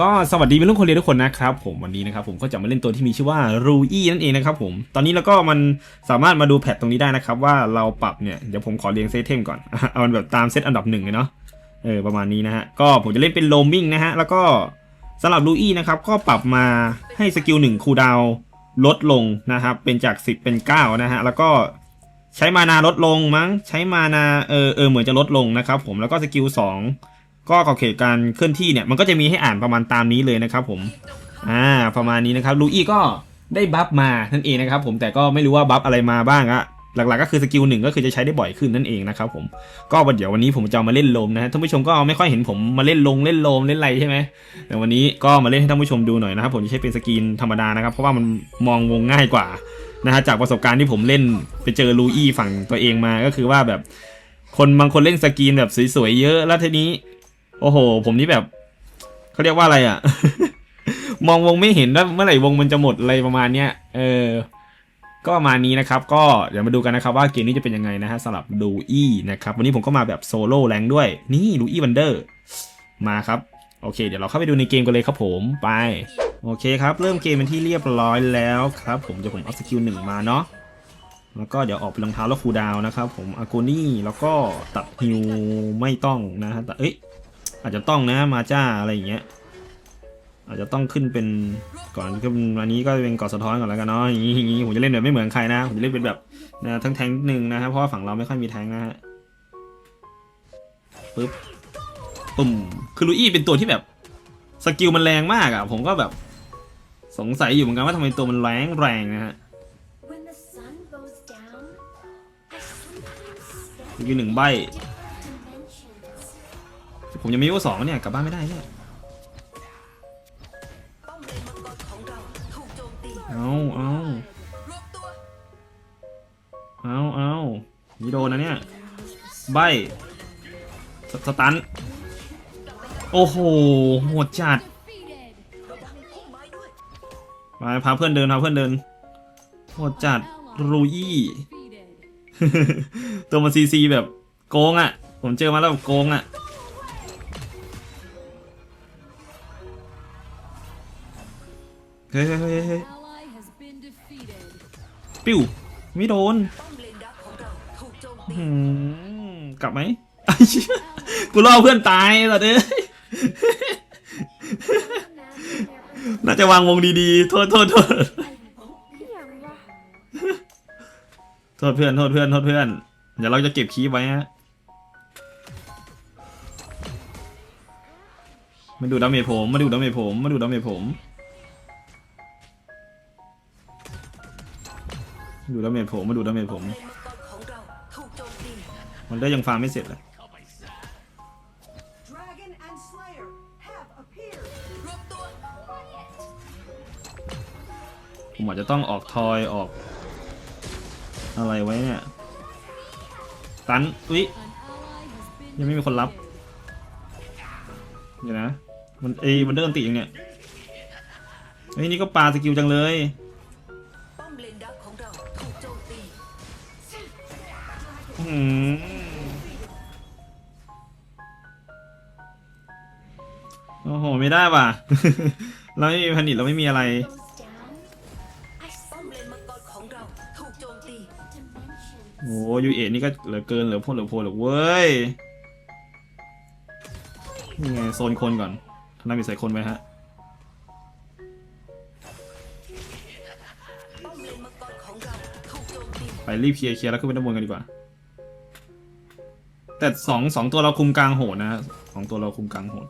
ก็สวัสดีเป็นลูกคนเรียนทุกคนนะครับผมวันนี้นะครับผมก็จะมาเล่นตัวที่มีชื่อว่ารูอี้นั่นเองนะครับผมตอนนี้แล้วก็มันสามารถมาดูแพทตรงนี้ได้นะครับ ว่าเราปรับเนี่ยเดี๋ยวผมขอเรียงเซตเทมก่อนเอามันแบบตามเซตอันดับหนึ่งเลยเนาะเออประมาณนี้นะฮะก็ผมจะเล่นเป็นโลมิงนะฮะแล้วก็สำหรับรูอี้นะครับก็ปรับมาให้สกิลหนึ่งคูดาวลดลงนะครับเป็นจาก 10 เป็น 9 นะฮะแล้วก็ใช้มานาลดลงมั้งใช้มานาเออเออเหมือนจะลดลงนะครับผมแล้วก็สกิล2 ก็ขอบเขตการเคลื่อนที่เนี่ยมันก็จะมีให้อ่านประมาณตามนี้เลยนะครับผมอ่าประมาณนี้นะครับลูอี้ก็ได้บัฟมานั่นเองนะครับผมแต่ก็ไม่รู้ว่าบัฟอะไรมาบ้างอะหลักๆก็คือสกิลหนึ่งก็คือจะใช้ได้บ่อยขึ้นนั่นเองนะครับผมก็วันเดี๋ยววันนี้ผมจะมาเล่นโลมนะฮะท่านผู้ชมก็ไม่ค่อยเห็นผมมาเล่นลงเล่นโลมเล่นอะไรใช่ไหมแต่วันนี้ก็มาเล่นให้ท่านผู้ชมดูหน่อยนะครับผมจะใช้เป็นสกินธรรมดานะครับเพราะว่ามันมองวงง่ายกว่านะฮะจากประสบการณ์ที่ผมเล่นไปเจอลูอี้ฝั่งตัวเองมาก็คือว่าแบบคนบางคนเล่นสกินแบบสวยๆเยอะแล้วทีนี้ โอ้โห ผมนี่แบบเขาเรียกว่าอะไรอะ่ะ มองวงไม่เห็นว่าเมื่อไหร่วงมันจะหมดอะไรประมาณเนี้ยเออ ก็ประมาณนี้นะครับ ก็เดี๋ยวมาดูกันนะครับว่าเกมนี้จะเป็นยังไงนะฮะสำหรับดูอี้นะครับ วันนี้ผมก็มาแบบโซโล่แรงด้วย นี่ดูอี้วันเดอร์มาครับ โอเค เดี๋ยวเราเข้าไปดูในเกมกันเลยครับผมไป โอเคครับ เริ่มเกมเป็นที่เรียบร้อยแล้วครับ ผมเดี๋ยวผมเอาสกิลหนึ่งมาเนาะแล้วก็เดี๋ยวออกเป็นรองเท้าแล้วคูดาวน์นะครับผมอากูนี่แล้วก็ตัดฮิวไม่ต้องนะฮะแต่เอ้ย อาจจะต้องนะมาจ้าอะไรอย่างเงี้ย อาจจะต้องขึ้นเป็นก่อนขึ้นอันนี้ก็เป็นกอดสะท้อนก่อนแล้วกันเนาะอย่างนี้อย่างนี้ผมจะเล่นแบบไม่เหมือนใครนะผมจะเล่นเป็นแบบนะทั้งแทงนิดนึงนะครับเพราะว่าฝั่งเราไม่ค่อยมีแทงนะฮะปึ๊บปุ่มคือลูอี้เป็นตัวที่แบบสกิลมันแรงมากอะ่ะ ผมก็แบบสงสัยอยู่เหมือนกันว่าทำไมตัวมันแรงแรงนะฮะ When the sun goes down, I sometimes สกิลหนึ่งใบ step dimensions. ผมยังไม่รู้สองเนี่ยกลับบ้านไม่ได้เนี่ยป้อมเลนมังกรของเราถูกโจมตีเอาเอารวบตัวเอาเอานี่โดนนะเนี่ยใบสสตัน โอ้โหโหดจัดระวังพุ่มไม้ด้วยมาพาเพื่อนเดินพาเพื่อนเดินโหดจัดรูยี่ตัวมันซีซีแบบโกงอะ่ะ ผมเจอมาแล้วแบบโกงอะ่ะ เฮ้ยเฮ้ยเฮ้ยเฮ้ย ally has been defeated. ปิ้วไม่โดนป้อมเลนดักของเราถูกโจมตีหืมกลับไหมไอ้เหี้ยกูล่อเพื่อนตายเหรอเด้ Imagine there น่าจะวางวงดีๆ โทษโทษโทษ I won't be around. โทษเพื่อนโทษเพื่อนโทษเพื่อนเดี๋ยวเราจะเก็บคีย์ไว้ฮะมาดูดาเมจผม มาดูดาเมจผม มาดูดาเมจผม ดูดาเมจผมมาดูดาเมจผมเลนมังกรของเราถูกโจมตีมันได้ยังฟาร์มไม่เสร็จเลย Dragon and Slayer have appeared. รวบตัวผมอาจจะต้องออกทอยออก อะไรไว้เนี่ย ตันอุ๊ย An ally has been ยังไม่มีคนรับเดี๋ยวนะ มันเอยมันเดินติอย่างเนี่ยเฮ้ยนี่ก็ปาสกิลจังเลย อื้อหือโอ้โห ไม่ได้ว่ะ เราไม่มีพันิตเราไม่มีอะไร โอ้ยูเอ็นี่ก็เหลือเกินเหลือโพดเหลือโพเหลือเว้ย นี่ไงโซนคนก่อนทนายมีใส่คนไว้ฮะไปรีบเคลียร์เคลียร์แล้วขึ้นไปด้านบนกันดีกว่า แต่สองสองตัวเราคุมกลางโหดนะสองตัวเราคุมกลางโหด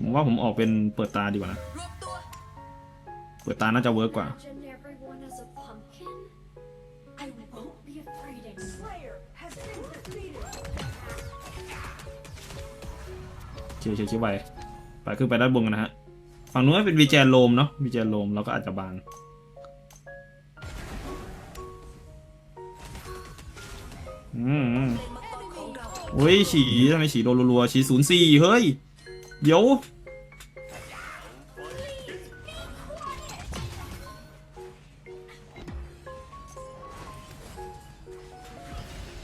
ผมว่าผมออกเป็นเปิดตาดีกว่านะ เปิดตาน่าจะเวิร์กกว่า เชียร์เชียร์เชียร์ไป ไปขึ้นไปด้านบนกันนะฮะ ฝั่งนู้นเป็นวีแจนโลมเนาะวีแจนโลมเราก็อาจจะบาง อืมเลนมังกรของเราโอ้ยฉีทำไมฉีโดนรัวๆฉีศูนย์สี่เฮ้ย เดี๋ยว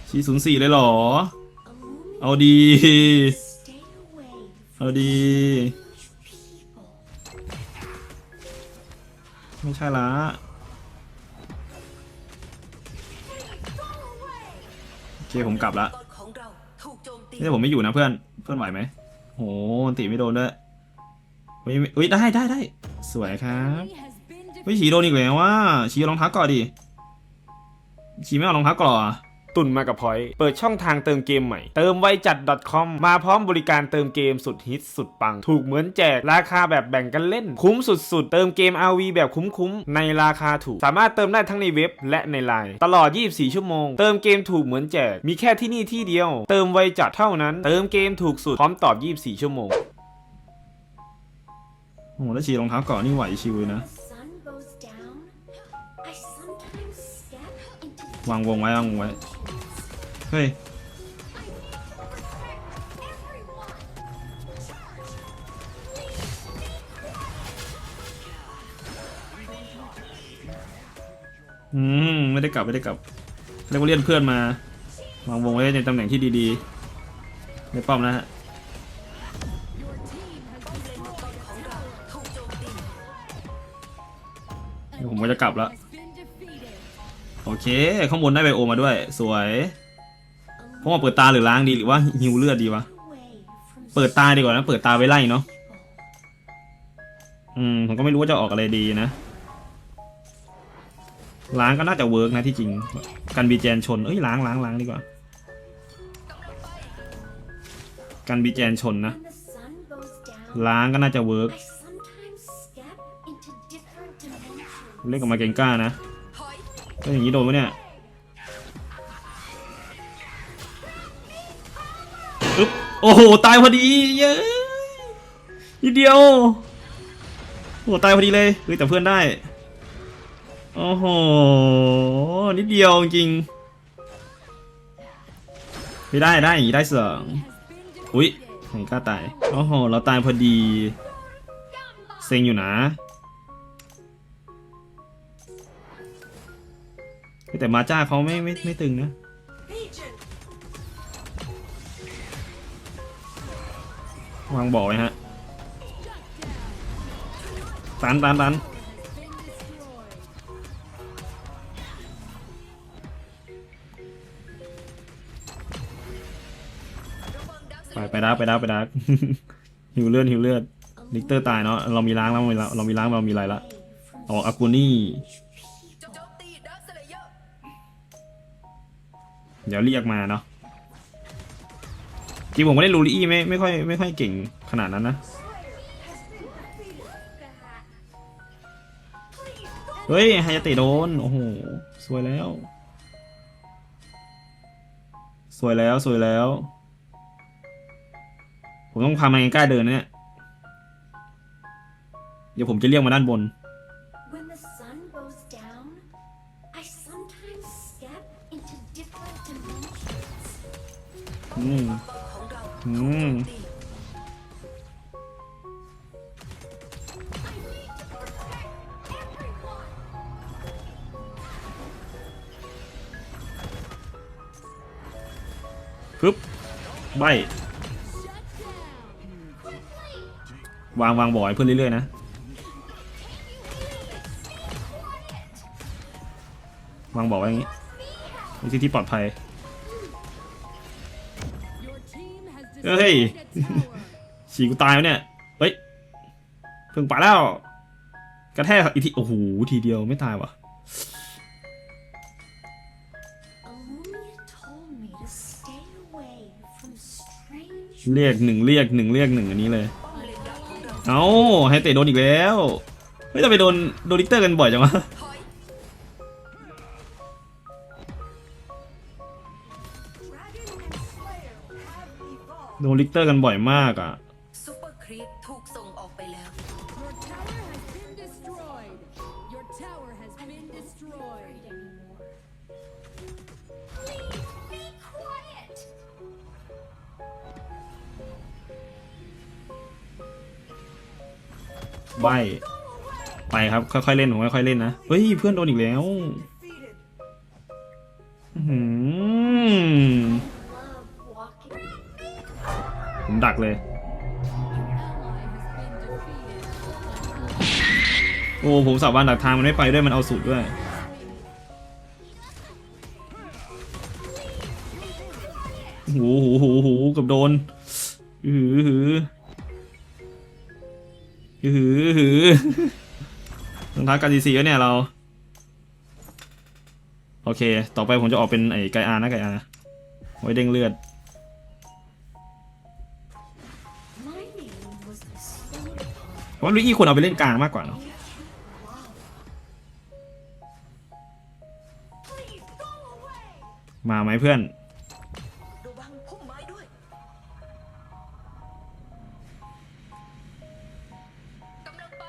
ฉีศูนย์สี่เลยเหรอ เอาดี เอาดี ไม่ใช่ละ คผมกลับละตอนของเราถูกโจมตีนี่ผมไม่อยู่นะเพื่อนเพื่อนไหวไหมโหมันตีไม่โดนด้วยเฮ้ยเฮ้ยได้ได้ได้สวยครับ Enemy has been เฮ้ย defeated. ฉีโดนอีกแล้วว่าฉีเอารองเท้าก่อนดิฉีไม่เอารองเท้าก่อนเหรอ ตุนมากับพอยเปิดช่องทางเติมเกมใหม่ เติมไวจัด .com มาพร้อมบริการเติมเกมสุดฮิตสุดปัง ถูกเหมือนแจก ราคาแบบแบ่งกันเล่น คุ้มสุดๆ เติมเกม RV แบบคุ้มๆ ในราคาถูก สามารถเติมได้ทั้งในเว็บและในไลน์ตลอด 24 ชั่วโมง เติมเกมถูกเหมือนแจก มีแค่ที่นี่ที่เดียว เติมไวจัดเท่านั้น เติมเกมถูกสุดพร้อมตอบ 24 ชั่วโมงโอ้โหแล้วฉีรองเท้าก่อนนี่ไหวชิวเลยนะ The sun goes down. I sometimes step into วางวงไว้วางวงไว้เฮ้ยอืมไม่ได้กลับไม่ได้กลับเรียกว่าเรียนเพื่อนมาวางวงไว้ในตำแหน่งที่ดีๆ ในป้อมนะฮะ Your team has ป้อมเลนมังกรของเราถูกโจมตีเดี๋ยวผมก็จะกลับแล้ว has been defeated. โอเค ข้างบนได้ไบโอมาด้วย สวย ผมว่าเปิดตาหรือล้างดีหรือว่าหิวเลือดดีวะ เปิดตาดีกว่านะ เปิดตาไว้ไล่เนาะ อืมผมก็ไม่รู้ว่าจะออกอะไรดีนะ ล้างก็น่าจะเวิร์กนะที่จริง กันบีแจนชน เอ้ยล้างล้างล้างดีกว่า กันบีแจนชนนะ ล้างก็น่าจะเวิร์กเล่นกับมาเกงก้านะก็อย่างนี้โดนวะเนี่ย โอ้โห ตายพอดีเย้ยนิดเดียว โอ้ตายพอดีเลยเฮ้ยแต่เพื่อนได้ โอ้โห นิดเดียวจริงไม่ได้ได้อย่างนี้ได้เสองอุ้ย defeated. ไหนกล้าตาย โอ้โห เราตายพอดี เซ็งอยู่นะ แต่มาจ้าเขาไม่ไม่ไม่ตึงนะ วางบ่อไว้ฮะตันตันตันไปไปดักไปดักไปดักหิวเลือดหิวเลือดลิกเตอร์ตายเนาะเรามีล้างแล้วเรามีล้างเรามีล้างเรามีอะไรละออกอากูนี่เดี๋ยวเรียกมาเนาะ จริงผมไม่ได้ลูรี่ไม่ไม่ค่อยไม่ค่อยเก่งขนาดนั้นนะ เฮ้ยไฮยาเตะโดน โอ้โห สวยแล้ว สวยแล้วสวยแล้ว ผมต้องพามาใกล้ๆเดินนะเนี่ย เดี๋ยวผมจะเรียกมาด้านบน When the sun goes down, I sometimes step into different dimensions. อืม ปึ๊บใบวางวางบ่อยเพื่อนเรื่อยๆนะวางบ่อไว้อย่างงี้ที่ที่ปลอดภัย team has Hey. destroyed a tower. ฉีกูตายวะเนี่ย เฮ้ย เพิ่งไปแล้ว กระแทกอีกที โอ้โห ทีเดียวไม่ตายวะเรียกหนึ่งเรียกหนึ่งเรียกหนึ่งอันนี้เลย เอาให้เตะโดนอีกแล้ว เฮ้ยจะไปโดนโดนลิกเตอร์กันบ่อยจังวะ โดนลิกเตอร์กันบ่อยมากอะซูเปอร์ครีปถูกส่งออกไปแล้ว Your tower has been destroyed. Your tower has been destroyed. anymore. Please be quiet. ใบไปครับค่อยๆเล่นผมค่อยๆเล่นนะเฮ้ยเพื่อนโดนอีกแล้ว Defeated. อื้อหือ ดักเลย โอ้ผมสับวันดักทางมันไม่ไปด้วยมันเอาสูตรด้วยหูหูหูหูกับโดนหือหือหือหือรองท้ากันดีซีเนี่ยเรา โอเค ต่อไปผมจะออกเป็นไอ้ไกอานะไกอาไว้เด้งเลือด ว่าลุยอี้ควรเอาไปเล่นกลางมากกว่าเนาะมาไหมเพื่อนระวังพุ่มไม้ด้วยกำลังไป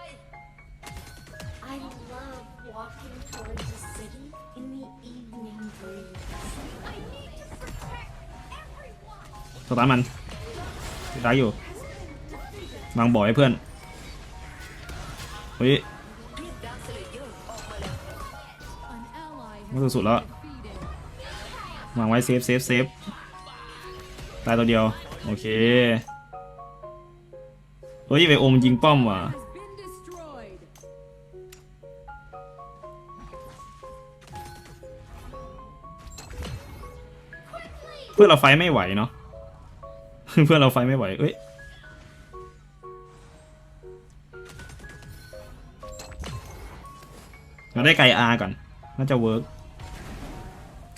I love walking towards the city in the evening breeze. I need to protect everyone. สตาร์ทมันได้อยู่วางบ่อยให้เพื่อน เฮ้ยมาแล้ว An ally ไม่ has สุดๆแล้ววางไว้เซฟเซฟเซฟตายตัวเดียว โอเค เฮ้ยไปอมนยิงป้อมว่ะเพื่อนเราไฟไม่ไหวเนาะเพื่อนเราไฟไม่ไหว เอ้ย เราได้ไกอาก่อน น่าจะเวิร์ก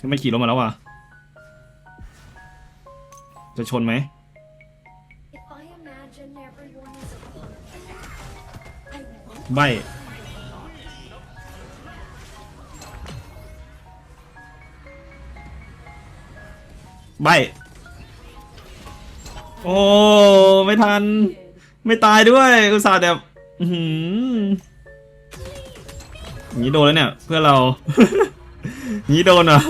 ไม่ขี่รถมาแล้วว่ะ จะชนไหม If I imagine everyone is a part, I won't ใบใบโอ้ ไม่ทัน ไม่ตายด้วย อุตส่าห์แบบ อื้ อย่างนี้โดนแล้วเนี่ยเพื่อนเราย่างนี้โดนเหรอะ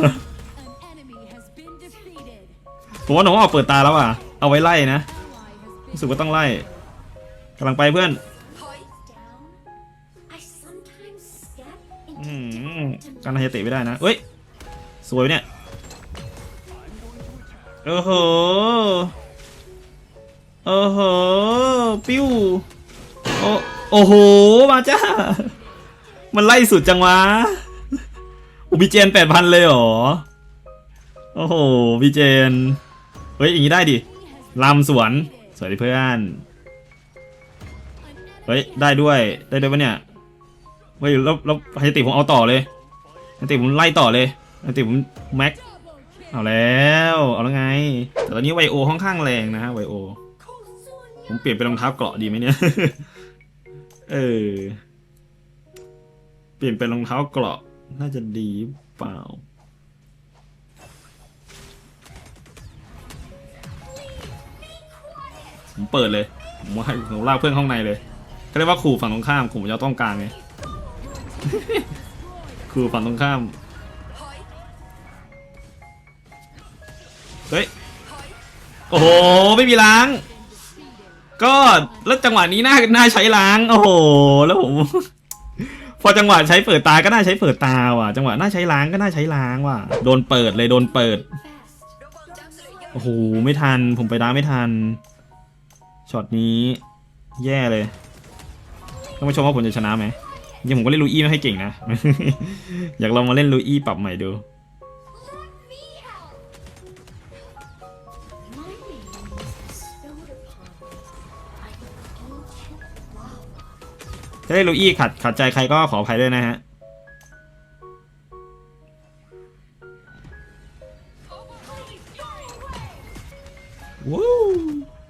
ผมว่าหนูออกเปิดตาแล้วอะ เอาไว้ไล่นะรู้สึกว่าต้องไล่กำลังไปเพื่อนอการฮายาเตะไม่ได้นะเอ้ย สวยเนี่ยโอ้โหโอ้โหปิ้วโอ้โอ้โห มาจ้า มันไล่สุดจังวะอุบิเจนแปดพันเลยเหรอ โอ้โหบิเจน เฮ้ย อย่างนี้ได้ดิลำสวน สวยดิเพื่อน เฮ้ย ได้ด้วย ได้ด้วยปะเนี่ย เฮ้ย แล้วแล้วไฮติผมเอาต่อเลยไฮติผมไล่ต่อเลยไฮติผมแม็ก เอาแล้ว เอาแล้วไง แต่ตอนนี้ไวโอค่อนข้างแรงนะฮะไวโอ ผมเปลี่ยนเป็นรองเท้าเกราะดีไหมเนี่ย เออ เปลี่ยนเป็นรองเท้าเกราะน่าจะดีเปล่า ผมเปิดเลย ผมว่าผมลากเพื่อนข้างในเลยก็เรียกว่าขู่ฝั่งตรงข้ามผมจะต้องการไงขู่ฝั่งตรงข้าม เฮ้ย โอ้โห ไม่มีล้าง ก็แล้วจังหวะนี้น่าน่าใช้ล้าง โอ้โห แล้วผม พอจังหวะใช้เปิดตาก็น่าใช้เปิดตาว่ะ จังหวะน่าใช้ล้างก็น่าใช้ล้างว่ะ โดนเปิดเลยโดนเปิด โอ้โหไม่ทัน ผมไปด้าไม่ทัน ช็อตนี้ แย่เลยต้องมาชมว่าผมจะชนะไหมยังผมก็เล่นลูอี้ไม่ให้เก่งนะ อยากลองมาเล่นลูอี้ปรับใหม่ดู ถ้าเล่นลูอี้ขัดขัดใจใครก็ขออภัยด้วยนะฮะว้าว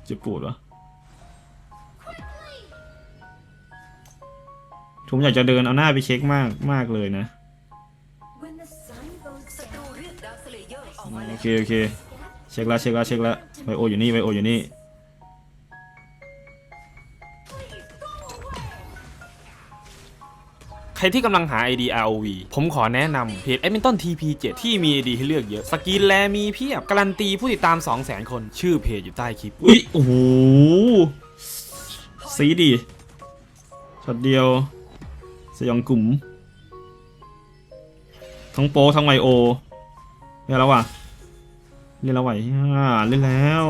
จะปวดวะผมอยากจะเดินเอาหน้าไปเช็คมากมากเลยนะ โอเค โอเค เช็คล้วเช็คล้วเช็คล้วไวโออยู่นี่ไวโออยู่นี่ ใครที่กำลังหา ID ROV ผมขอแนะนำเพจ Edmonton TP7 ที่มี ID ให้เลือกเยอะ สกินแลมีเพียบ การันตีผู้ติดตาม 200,000 คน ชื่อเพจอยู่ใต้คลิป อุ้ยโอ้โหสีดีช็อตเดียว สยองกลุ่ม ทั้งโปทั้งไวโอเรียแล้วว่ะเรียกแล้วไหวเล่นแล้ว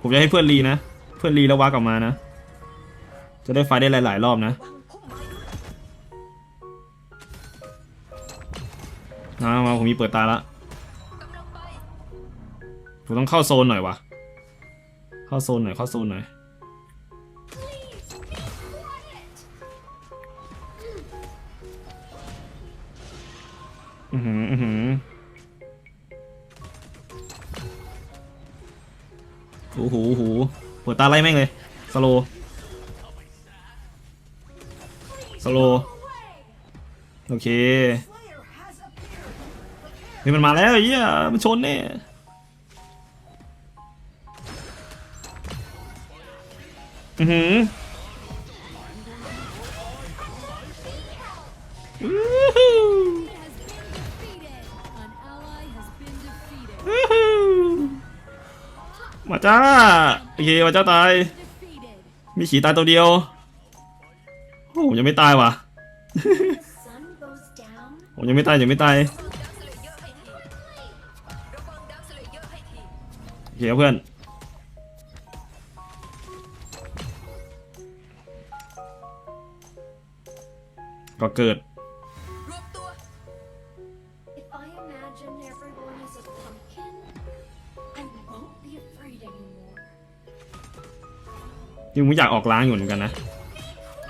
ผมจะให้เพื่อนรีนะ เพื่อนรีแล้ววากกลับมานะ จะได้ไฟได้หลาย ๆ รอบนะมามาผมมีเปิดตาละกำลังไปผมต้องเข้าโซนหน่อยวะเข้าโซนหน่อยเข้าโซนหน่อย ตาไล่แม่งเลยสโลสโลโอเค Slayer has appeared. เฮ้ยมันมาแล้วไอ้เหี้ยมันชนเนี่ยอือหืออู้หู Has been defeated. An ally has been defeated. อู้หูมาจ้าโอเคมาจ้าตาย Defeated. มีขีตายตัวเดียว โอ้ผมยังไม่ตายว่ะ The sun goes down. ผมยังไม่ตายยังไม่ตายดักสเลเยอร์ให้ทีระวังดักสเลเยอร์ให้ทีโอเคครับเพื่อนก็เกิด รวมตัว If I imagine everyone is a pumpkin, I won't be afraid anymore. จริงผมอยากออกล้างอยู่เหมือนกันนะ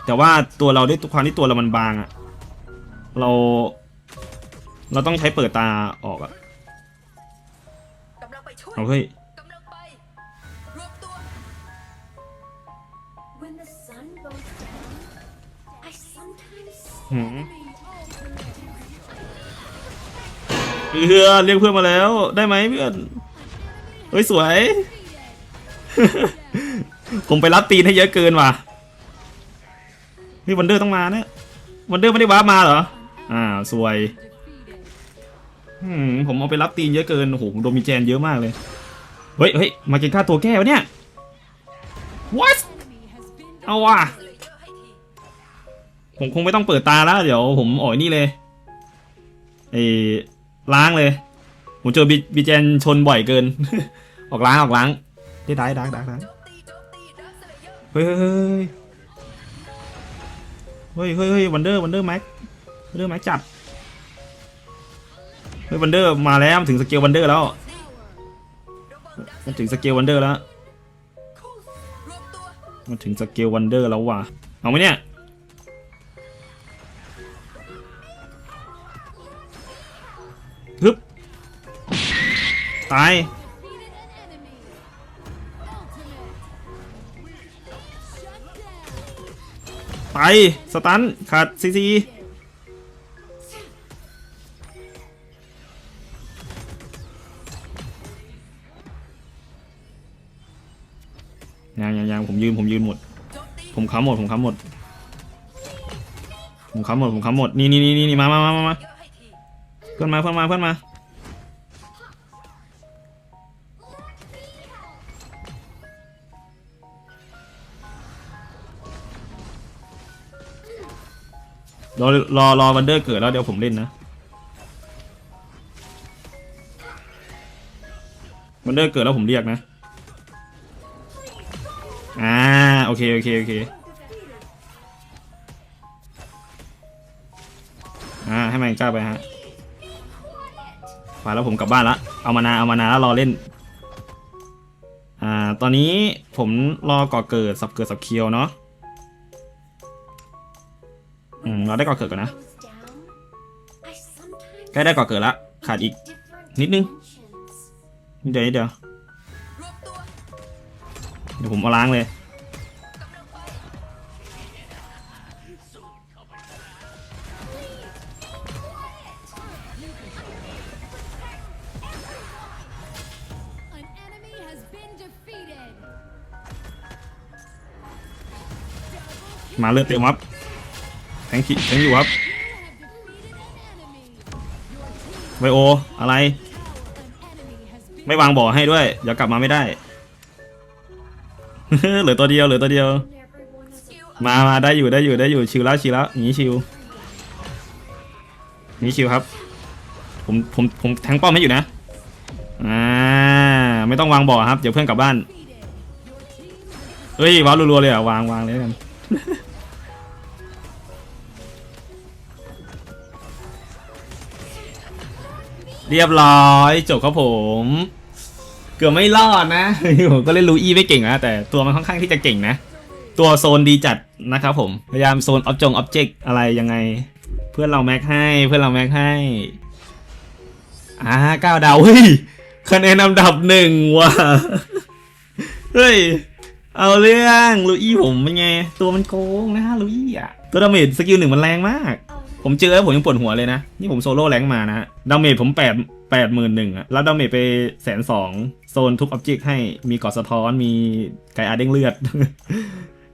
แต่ว่าตัวเราด้วยความที่ตัวเรามันบางอะเรา เราต้องใช้เปิดตาออกอะกำลังไปช่วยเอาเฮ้ย กำลังไปรวมตัว When the sun goes down, I sometimes หืมเพื่อนเรียกเพื่อนมาแล้วได้ไหมเพื่อนเฮ้ยสวย ผมไปรับตีนให้เยอะเกินว่ะ นี่วันเดอร์ต้องมาเนี่ยวันเดอร์ไม่ได้วามาเหรอ อ่าสวยอืมผมเอาไปรับตีนเยอะเกิน โอ้โหโดมีแจนเยอะมากเลย เฮ้ยเฮ้ยมากินข้าตัวแก้วะเนี่ย what เอาว่ะ ผมคงไม่ต้องเปิดตาแล้ว เดี๋ยวผมอ่อยนี่เลยไอ้ล้างเลย ผมเจอบีบีแจนชนบ่อยเกิน ออกล้างออกล้าง ได้ได้ได้ได้ได้โจมตีโจมตีดักเลเยอร์เฮ้ยเฮ้ยเฮ้ยเฮ้ยเฮ้ยวันเดอร์วันเดอร์แม็กวันเดอร์แม็กจัดเฮ้ยวันเดอร์มาแล้วถึงสเกลวันเดอร์แล้วมันถึงสเกลวันเดอร์แล้วมตัวมันถึงสเกลวันเดอร์แล้วว่ะเอาไหมเนี่ยฮึบตาย สตันขาดซีซียังยังยังผมยืนผมยืนหมด ผมค้ำหมดผมค้ำหมด ผมค้ำหมดผมค้ำหมด นี่นี่นี่นี่มามามามาเยอะให้ทีเพื่อนมาเพื่อนมาเพื่อนมา รอรอรอวันเดอร์เกิดแล้วเดี๋ยวผมเล่นนะวันเดอร์เกิดแล้วผมเรียกนะ อ่าโอเคโอเคโอเคอ่าให้มันกล้าไปฮะไปแล้วผมกลับบ้านละเอามานาเอามานาแล้วรอเล่นอ่าตอนนี้ผมรอก่อเกิดสับเกิดสับเคียวเนาะ อืมเราได้ก่อเกิดก่อนนะ goes down, I sometimes ใกล้ได้ก่อเกิดละขาดอีก different Nít nưng. dimensions. นิดเดียวนิดเดียวรวมตัวเดี๋ยวผมเอาล้างเลยกำลังไป An enemy has been defeated. มาเลือดเต็มครับ แทงคิแทงอยู่ครับไวโอ อะไร ไม่วางบ่อให้ด้วย เดี๋ยวกลับมาไม่ได้ เหลือตัวเดียว เหลือตัวเดียว มามาได้อยู่ ได้อยู่ ได้อยู่ ชิวแล้ว ชิวแล้วอย่างนี้ชิวอย่างนี้ชิวครับ ผม ผม ผมแทงป้อมให้อยู่นะ อ่า ไม่ต้องวางบ่อครับ เดี๋ยวเพื่อนกลับบ้าน เฮ้ยว้าวรัวๆเลยอะ วางวางเลยกัน เรียบร้อยจบครับผม เกือบไม่รอดนะผมก็เล่นลูอี้ไม่เก่งนะแต่ตัวมันค่อนข้างที่จะเก่งนะ ตัวโซนดีจัดนะครับผม พยายามโซนออบจงออบเจกอะไรยังไง เพื่อนเราแม็กให้เพื่อนเราแม็กให้อ่าเก้าดาวเฮ้ยคะแนนอันดับหนึ่งว่ะเฮ้ยเอาเรื่องลูอี้ผมเป็นไง ตัวมันโกงนะฮะลูอี้อะ ตัวดาเมจสกิลหนึ่งมันแรงมาก ผมเจอแล้วผมยังปวดหัวเลยนะ นี่ผมโซโล่แรงมานะดาเมจผมแปดแปดหมื่นหนึ่งอะแล้วดาเมจไปแสนสองโซนทุกออบเจกต์ให้มีกาะสะท้อนมีไกอาเด้งเลือด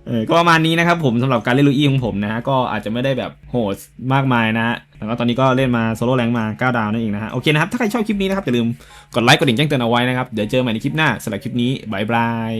เออก็ประมาณนี้นะครับผมสำหรับการเล่นลูอี้ของผมนะฮะก็อาจจะไม่ได้แบบโหดมากมายนะฮะแล้วก็ตอนนี้ก็เล่นมาโซโล่แรงมา 9 ดาวนั่นเองนะฮะโอเคนะครับ ถ้าใครชอบคลิปนี้นะครับ อย่าลืมกดไลค์กดดิ่งแจ้งเตือนเอาไว้นะครับ เดี๋ยวเจอใหม่ในคลิปหน้าสำหรับคลิปนี้บายบาย